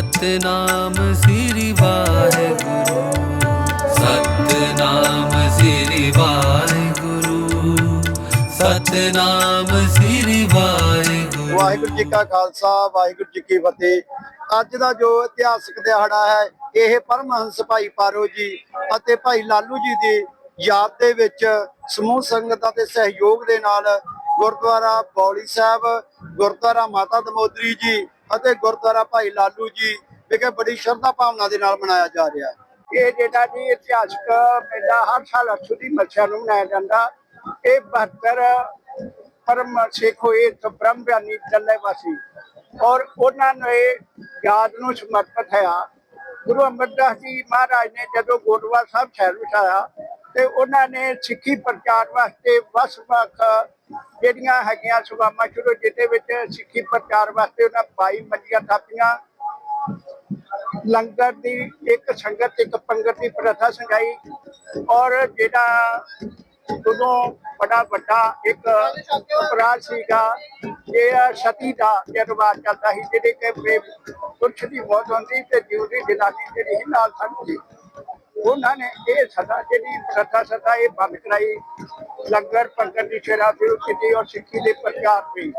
ਸਤਨਾਮ ਸ੍ਰੀ ਵਾਹਿਗੁਰੂ। ਸਤਨਾਮ ਸ੍ਰੀ ਵਾਹਿਗੁਰੂ। ਸਤਨਾਮ ਸ੍ਰੀ ਵਾਹਿਗੁਰੂ। ਵਾਹਿਗੁਰੂ ਜੀ ਕਾ ਖਾਲਸਾ, ਵਾਹਿਗੁਰੂ ਜੀ ਕੀ ਫਤਿਹ। ਅੱਜ ਦਾ ਜੋ ਇਤਿਹਾਸਕ ਦਿਹਾੜਾ ਹੈ, ਇਹ ਪਰਮਹੰਸ ਭਾਈ ਪਾਰੋ ਜੀ ਅਤੇ ਭਾਈ ਲਾਲੂ ਜੀ ਦੀ ਯਾਦ ਦੇ ਵਿੱਚ ਸਮੂਹ ਸੰਗਤਾਂ ਦੇ ਸਹਿਯੋਗ ਦੇ ਨਾਲ ਗੁਰਦੁਆਰਾ ਬੌਲੀ ਸਾਹਿਬ, ਗੁਰਦੁਆਰਾ ਮਾਤਾ ਦਮੋਦਰੀ ਜੀ ਅਤੇ ਗੁਰਦੁਆਰਾ ਭਾਈ ਲਾਲੂ ਜੀ ਵਿਖੇ ਬੜੀ ਸ਼ਰਧਾ ਭਾਵਨਾ ਦੇ ਨਾਲ ਮਨਾਇਆ ਜਾ ਰਿਹਾ ਹੈ। ਇਹ ਜਿਹੜਾ ਜੀ ਇਤਿਹਾਸਕ ਮੇਲਾ ਹਰ ਸਾਲ ਅਸ਼ੂ ਦੀ ਮੱਛਾ ਨੂੰ ਮਨਾਇਆ ਜਾਂਦਾ, ਇਹ 72 ਪਰਮ ਸਿੱਖ ਹੋਏ ਤੇ ਬ੍ਰਹਮ ਗਿਆਨੀ ਚੱਲੇ ਵਾਸੀ ਔਰ ਉਹਨਾਂ ਨੇ ਯਾਦ ਨੂੰ ਸਮਰਪਿਤ ਹੈ ਗੁਰੂ ਅਮਰਦਾਸ ਜੀ ਮਹਾਰਾਜ ਨੇ ਜਦੋਂ ਗੋਦਵਾ ਸਾਹਿਬ ਸ਼ਹਿਰ ਵਿਛਾਇਆ ਤੇ ਉਹਨਾਂ ਨੇ ਸਿੱਖੀ ਪ੍ਰਚਾਰ ਵਾਸਤੇ ਵਸ ਵੱਖ ਜਿਹੜੀਆਂ ਹੈਗੀਆਂ ਸਭਾਵਾਂ ਸ਼ੁਰੂ ਜਿਹਦੇ ਵਿੱਚ ਸਿੱਖੀ ਪ੍ਰਚਾਰ ਵਾਸਤੇ ਉਹਨਾਂ 22 ਮੰਜੀਆਂ ਥਾਪੀਆਂ। ਲੰਗਰ ਦੀ ਇੱਕ ਸੰਗਤ, ਇੱਕ ਪੰਗਤ ਦੀ ਪ੍ਰਥਾ ਸੰਗਾਈ ਔਰ ਜਿਹੜਾ ਉਦੋਂ ਬੜਾ ਵੱਡਾ ਇੱਕ ਅਪਰਾਧ ਸੀਗਾ, ਇਹ ਸਤੀ ਦਾ ਇਹ ਚੱਲਦਾ ਸੀ, ਜਿਹੜੇ ਕਿ ਪੁਰਸ਼ ਦੀ ਮੌਤ ਹੁੰਦੀ ਤੇ ਜਿਉਦੀ ਜਨਾਨੀ ਜਿਹੜੀ ਸੀ ਨਾਲ ਸੰਗਦੀ ਉਹਨਾਂ ਨੇ ਇਹ ਸਦਾ ਜਿਹੜੀ ਪ੍ਰਥਾ ਸਦਾ ਇਹ ਬੰਦ ਕਰਾਈ, ਲੰਗਰ ਪੰਗਤ ਦੀ ਸੇਵਾ ਸ਼ੁਰੂ ਕੀਤੀ ਔਰ ਸਿੱਖੀ ਦੇ ਪ੍ਰਚਾਰ ਦੀ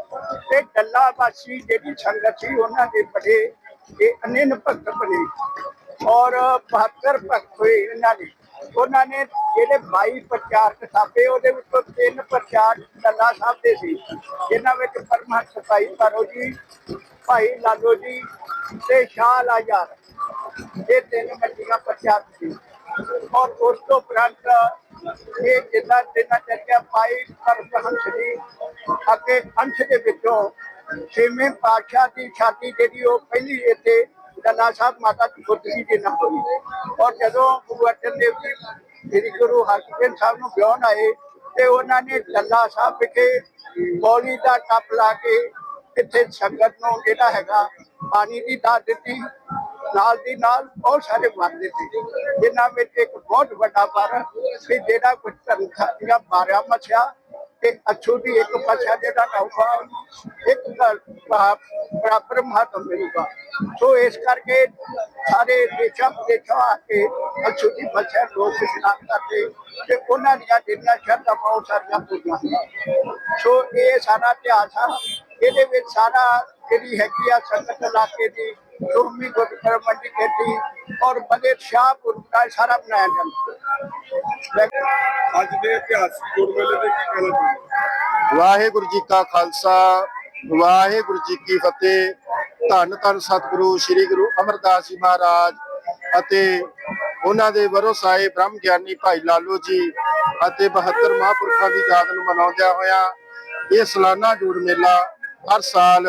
ਤੇ ਡੱਲਾ ਵਾਸੀ ਜਿਹੜੀ ਸੰਗਤ ਸੀ, ਉਹਨਾਂ ਦੇ ਬੜੇ ਇਹ ਅਨੇਨ ਭਗਤ ਬਣੇ ਔਰ 72 ਭਗਤ ਹੋਏ ਇਹਨਾਂ ਨੇ ਉਹਨਾਂ ਨੇ ਜਿਹੜੇ 22 ਪ੍ਰਚਾਰ ਕਿਤਾਬੇ ਉਹਦੇ ਵਿੱਚੋਂ ਤਿੰਨ ਪ੍ਰਚਾਰਕ ਡੱਲਾ ਸਾਹਿਬ ਦੇ ਸੀ, ਜਿਨ੍ਹਾਂ ਵਿੱਚ ਪਰਮਹੰਸ ਭਾਈ ਪਰੋ ਜੀ, ਭਾਈ ਲਾਲੋ ਜੀ ਤੇ ਸ਼ਾਹ ਲਾਜਾਰ ਇਹ ਤਿੰਨ ਮੰਡੀਆਂ ਪ੍ਰਚਾਰ ਸੀ ਔਰ ਉਸ ਤੋਂ ਉਪਰੰਤ ਇਹ ਜਿੱਦਾਂ ਜਿੰਨਾ ਚੱਕਿਆ ਪਾਈ ਪਰਮਹੰਸ ਜੀ ਅੱਗੇ ਅੰਸ਼ ਦੇ ਵਿੱਚੋਂ ਛੇਵੇਂ ਪਾਤਸ਼ਾਹ ਦੀ ਛਾਤੀ ਜਿਹੜੀ, ਉਹ ਪਹਿਲੀ ਇੱਥੇ ਡੱਲਾ ਸਾਹਿਬ ਮਾਤਾ ਦੀ ਗੁਰਦਗੀ ਦੇ ਨਾਲ ਹੋਈ ਔਰ ਜਦੋਂ ਗੁਰੂ ਅਰਜਨ ਦੇਵ ਜੀ ਸ੍ਰੀ ਗੁਰੂ ਹਰਗੋਬਿੰਦ ਸਾਹਿਬ ਨੂੰ ਵਿਆਹਣ ਆਏ, ਤੇ ਉਹਨਾਂ ਨੇ ਡੱਲਾ ਸਾਹਿਬ ਵਿਖੇ ਬੌਲੀ ਦਾ ਟੱਪ ਲਾ ਕੇ ਇੱਥੇ ਸੰਗਤ ਨੂੰ ਜਿਹੜਾ ਹੈਗਾ ਪਾਣੀ ਦੀ ਦਾਤ ਦਿੱਤੀ। ਨਾਲ ਦੀ ਨਾਲ ਬਹੁਤ ਸਾਰੇ ਵਰ ਦਿੱਤੇ ਜਿਨ੍ਹਾਂ ਵਿੱਚ ਇੱਕ ਬਹੁਤ ਵੱਡਾ ਵਰ ਕਿ ਜਿਹੜਾ ਕੁਝ ਧਰਮ ਦੀਆਂ ਮਛਿਆ ਤੇ ਅਛੂ ਦੀ ਇੱਕ ਪਾਸ਼ਾ ਜਿਹੜਾ ਨੌਕਾ ਇੱਕ ਬਰਾਬਰ ਮਹੱਤਵ ਮਿਲੂਗਾ। ਸੋ ਇਸ ਕਰਕੇ ਸਾਰੇ ਦੇਸ਼ਾਂ ਵਿਦੇਸ਼ਾਂ ਆ ਕੇ ਅਛੂ ਦੀ ਪਾਸ਼ਾ ਲੋਕ ਇਸ਼ਨਾਨ ਕਰਦੇ ਤੇ ਉਹਨਾਂ ਦੀਆਂ ਜਿਹੜੀਆਂ ਸ਼ਰਤਾਂ ਬਹੁਤ ਸਾਰੀਆਂ ਪੂਰੀਆਂ ਸੋ ਇਹ ਸਾਰਾ ਇਤਿਹਾਸ ਆ। ਇਹਦੇ ਵਿੱਚ ਸਾਰਾ ਜਿਹੜੀ ਹੈਗੀ ਆ ਸੰਗਤ ਇਲਾਕੇ ਦੀ ਸ਼੍ਰੋਮਣੀ ਗੁਰਦੁਆਰਾ ਮੰਡੀ ਖੇਤੀ ਔਰ ਬੜੇ ਸ਼ਾਹਪੁਰ ਦਾ ਸਾਰਾ ਬਣਾਇਆ ਜਾਂਦਾ। ਅੱਜ ਦੇ ਇਤਿਹਾਸਕ ਗੁਰ ਮੇਲੇ ਤੇ ਕੀ ਕਹਿਣਾ ਚਾਹੁੰਦੇ ਵਾਹਿਗੁਰੂ ਜੀ ਕਾ ਖਾਲਸਾ ਵਾਹਿਗੁਰੂ ਜੀ ਕੀ ਫਤਿਹ। ਧੰਨ ਧੰਨ ਸਤਿਗੁਰੂ ਸ੍ਰੀ ਗੁਰੂ ਅਮਰਦਾਸ ਜੀ ਮਹਾਰਾਜ ਅਤੇ ਉਹਨਾਂ ਦੇ ਵਰੋਸਾਏ ਬ੍ਰਹਮ ਗਿਆਨੀ ਭਾਈ ਲਾਲੋ ਜੀ ਅਤੇ 72 ਮਹਾਂਪੁਰਖਾਂ ਦੀ ਯਾਦ ਨੂੰ ਮਨਾਉਂਦਿਆਂ ਹੋਇਆ ਇਹ ਸਾਲਾਨਾ ਜੋੜ ਮੇਲਾ ਹਰ ਸਾਲ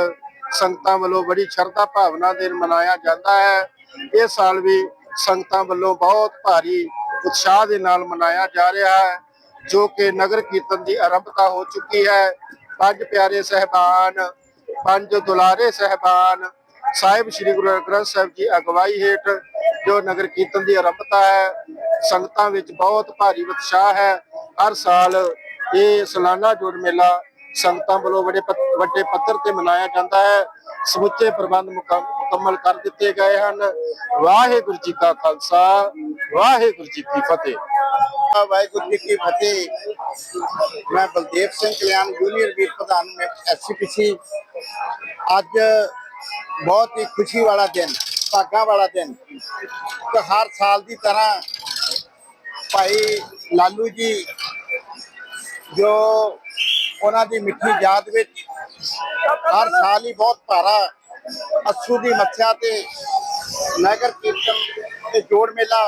ਸੰਗਤਾਂ ਵੱਲੋਂ ਬੜੀ ਸ਼ਰਧਾ ਭਾਵਨਾ ਦੇ ਮਨਾਇਆ ਜਾਂਦਾ ਹੈ। ਇਹ ਸਾਲ ਵੀ ਸੰਗਤਾਂ ਵੱਲੋਂ ਬਹੁਤ ਭਾਰੀ ਉਤਸ਼ਾਹ ਦੇ ਨਾਲ ਮਨਾਇਆ ਜਾ ਰਿਹਾ ਹੈ, ਜੋ ਕਿ ਨਗਰ ਕੀਰਤਨ ਦੀ ਆਰੰਭਤਾ ਹੋ ਚੁੱਕੀ ਹੈ। ਪੰਜ ਪਿਆਰੇ ਸਹਿਬਾਨ, ਪੰਜ ਦੁਲਾਰੇ ਸਹਿਬਾਨ, ਸਾਹਿਬ ਸ੍ਰੀ ਗੁਰੂ ਗ੍ਰੰਥ ਸਾਹਿਬ ਜੀ ਅਗਵਾਈ ਹੇਠ ਜੋ ਨਗਰ ਕੀਰਤਨ ਦੀ ਆਰੰਭਤਾ ਹੈ, ਸੰਗਤਾਂ ਵਿੱਚ ਬਹੁਤ ਭਾਰੀ ਉਤਸ਼ਾਹ ਹੈ। ਹਰ ਸਾਲ ਇਹ ਸਾਲਾਨਾ ਜੋੜ ਮੇਲਾ ਸੰਗਤਾਂ ਵੱਲੋਂ ਬੜੇ ਵੱਡੇ ਪੱਧਰ ਤੇ ਮਨਾਇਆ ਜਾਂਦਾ ਹੈ। ਸਮੁੱਚੇ ਪ੍ਰਬੰਧ ਮੁਕੰਮ- ਮੁਕੰਮਲ ਕਰ ਦਿੱਤੇ ਗਏ ਹਨ। ਵਾਹਿਗੁਰੂ ਜੀ ਕਾ ਖਾਲਸਾ, ਵਾਹਿਗੁਰੂ ਜੀ ਕੀ ਫਤਿਹ। ਵਾਹਿਗੁਰੂ ਜੀ ਕੀ ਫਤਿਹ। ਮੈਂ ਬਲਦੇਵ ਸਿੰਘ ਕਲਿਆਣ ਜੂਨੀਅਰ ਵੀਰ ਪ੍ਰਧਾਨ ਐਸਸੀਪੀਸੀ ਅੱਜ ਬਹੁਤ ਹੀ ਖੁਸ਼ੀ ਵਾਲਾ ਦਿਨ, ਭਾਗਾਂ ਵਾਲਾ ਦਿਨ। ਕਿ ਹਰ ਸਾਲ ਦੀ ਤਰ੍ਹਾਂ ਭਾਈ ਲਾਲੂ ਜੀ, ਜੋ ਉਹਨਾਂ ਦੀ ਮਿੱਠੀ ਯਾਦ ਵਿੱਚ ਹਰ ਸਾਲ ਹੀ ਬਹੁਤ ਭਾਰਾ ਅਸੂ ਦੀ ਮੱਛਾ ਤੇ ਨਗਰ ਕੀਰਤਨ ਤੇ ਜੋੜ ਮੇਲਾ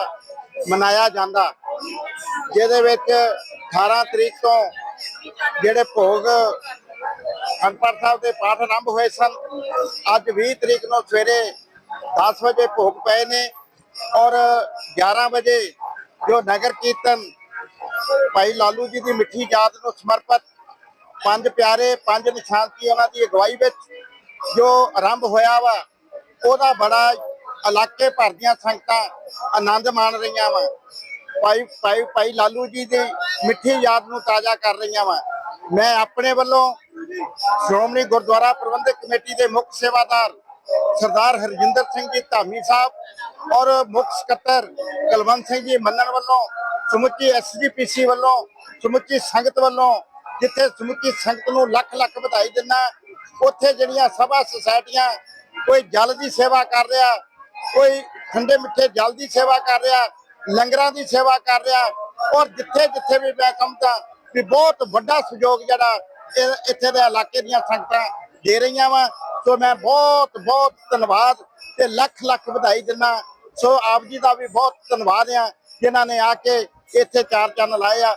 ਮਨਾਇਆ ਜਾਂਦਾ। ਜਿਹਦੇ ਵਿੱਚ 18 ਤਰੀਕ ਤੋਂ ਜਿਹੜੇ ਭੋਗ ਅਨਪੜ੍ਹ ਸਾਹਿਬ ਦੇ ਪਾਠ ਆਰੰਭ ਹੋਏ ਸਨ, ਅੱਜ 20 ਤਰੀਕ ਨੂੰ ਸਵੇਰੇ 10 ਵਜੇ ਭੋਗ ਪਏ ਨੇ ਔਰ 11 ਵਜੇ ਜੋ ਨਗਰ ਕੀਰਤਨ ਭਾਈ ਲਾਲੂ ਜੀ ਦੀ ਮਿੱਠੀ ਯਾਦ ਨੂੰ ਸਮਰਪਿਤ ਪੰਜ ਪਿਆਰੇ, ਪੰਜ ਨਿਸ਼ਾਨਤੀ ਉਹਨਾਂ ਦੀ ਅਗਵਾਈ ਵਿੱਚ ਜੋ ਆਰੰਭ ਹੋਇਆ ਵਾ, ਉਹਦਾ ਬੜਾ ਇਲਾਕੇ ਭਰ ਦੀਆਂ ਸੰਗਤਾਂ ਆਨੰਦ ਮਾਣ ਰਹੀਆਂ ਵਾ। ਭਾਈ ਭਾਈ ਭਾਈ ਲਾਲੂ ਜੀ ਦੀ ਮਿੱਠੀ ਯਾਦ ਨੂੰ ਤਾਜ਼ਾ ਕਰ ਰਹੀਆਂ ਵਾ। ਮੈਂ ਆਪਣੇ ਵੱਲੋਂ ਸ਼੍ਰੋਮਣੀ ਗੁਰਦੁਆਰਾ ਪ੍ਰਬੰਧਕ ਕਮੇਟੀ ਦੇ ਮੁੱਖ ਸੇਵਾਦਾਰ ਸਰਦਾਰ ਹਰਜਿੰਦਰ ਸਿੰਘ ਜੀ ਧਾਮੀ ਸਾਹਿਬ ਔਰ ਮੁੱਖ ਸਕੱਤਰ ਕੁਲਵੰਤ ਸਿੰਘ ਜੀ ਮੰਨਣ ਵੱਲੋਂ, ਸਮੁੱਚੀ ਐਸਜੀਪੀਸੀ ਵੱਲੋਂ, ਸਮੁੱਚੀ ਸੰਗਤ ਵੱਲੋਂ ਜਿੱਥੇ ਸਮੁੱਚੀ ਸੰਗਤ ਨੂੰ ਲੱਖ ਲੱਖ ਵਧਾਈ ਦਿੰਦਾ ਉੱਥੇ ਜਿਹੜੀਆਂ ਸਭਾ ਸੁਸਾਇਟੀਆਂ, ਕੋਈ ਜਲ ਦੀ ਸੇਵਾ ਕਰ ਰਿਹਾ, ਕੋਈ ਠੰਡੇ ਮਿੱਠੇ ਜਲ ਦੀ ਸੇਵਾ ਕਰ ਰਿਹਾ, ਲੰਗਰਾਂ ਦੀ ਸੇਵਾ ਕਰ ਰਿਹਾ, ਔਰ ਜਿੱਥੇ ਜਿੱਥੇ ਵੀ ਮੈਂ ਸਮਝਦਾ ਵੀ ਬਹੁਤ ਵੱਡਾ ਸਹਿਯੋਗ ਜਿਹੜਾ ਇਹ- ਇੱਥੇ ਦੇ ਇਲਾਕੇ ਦੀਆਂ ਸੰਗਤਾਂ ਦੇ ਰਹੀਆਂ ਵਾ। ਸੋ ਮੈਂ ਬਹੁਤ ਬਹੁਤ ਧੰਨਵਾਦ ਤੇ ਲੱਖ ਲੱਖ ਵਧਾਈ ਦਿੰਦਾ ਸੋ ਆਪ ਜੀ ਦਾ ਵੀ ਬਹੁਤ ਧੰਨਵਾਦ ਆ, ਜਿਨ੍ਹਾਂ ਨੇ ਆ ਕੇ ਇੱਥੇ ਚਾਰ ਚੰਨ ਲਾਏ ਆ।